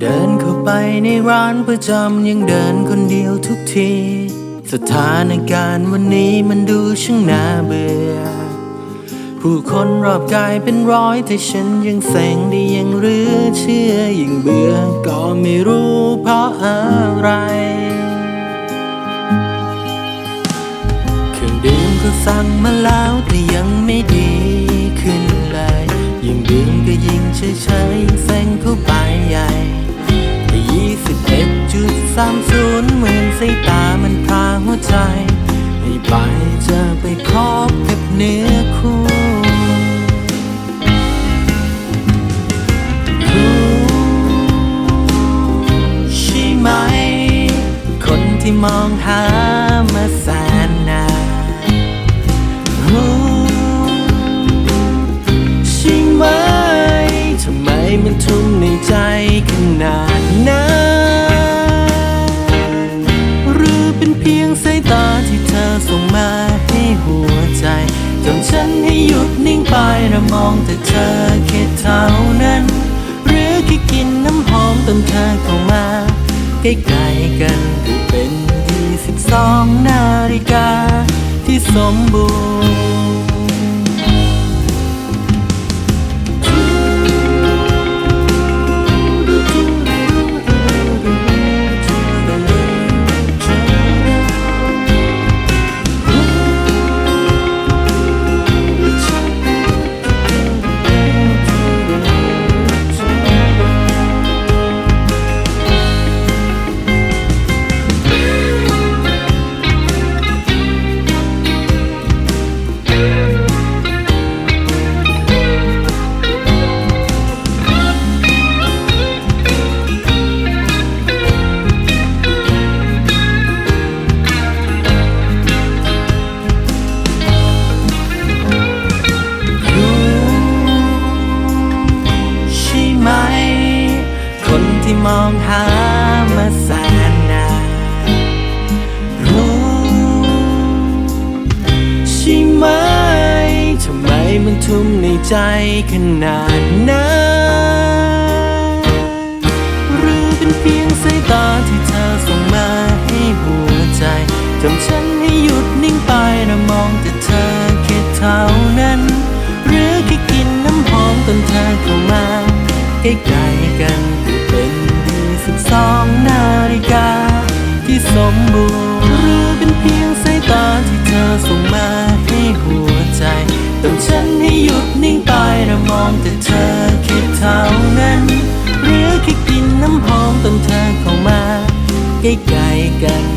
เดินเข้าไปในร้านประจำยังเดินคนเดียวทุกที สถานการณ์วันนี้มันดูช่างน่าเบื่อ ผู้คนรอบกายเป็นร้อยแต่ฉันยังแสงได้ยังเรือเชื่อยิ่งเบื่อก็ไม่รู้เพราะอะไรเครื่องดื่มก็สั่งมาแล้วแต่ยังไม่ดีขึ้นเลยยิ่งดื่มก็ยิ่งเฉยเฉยๆ ใจให้ไปจะไปคบกับเนื้อคู่ใช่ไหม คนที่มองหามาแสนนานรู้ใช่ไหม ทำไมมันทุ่มในใจขนาดนั้น พียงสายตาที่เธอส่งมาให้หัวใจจนฉันให้หยุดนิ่งไปและมองแต่เธอแค่เท่านั้น หรือแค่กินน้ำหอมตอนเธอเข้ามาใกล้ๆกันหรือเป็นที่สิบสองนาฬิกาที่สมบูรณ์ ทุ่มในใจขนาดนั้นหรือเป็นเพียงสายตาที่เธอส่งมาให้หัวใจทำฉันให้หยุดนิ่งไปและมองแต่เธอแค่เท่านั้น หรือแค่กินน้ำหอมตอนเธอเข้ามาใกล้ๆกันที่เป็นยี่สิบสองนาฬิกา ที่สมบูรณ์หรือเป็นเพียงสายตาที่เธอส่งมาให้หัว ฉันให้หยุดนิ่งไปและมองแต่เธอแค่เท่านั้นหรือแค่กินน้ำหอมตอนเธอเข้ามาใกล้ๆกัน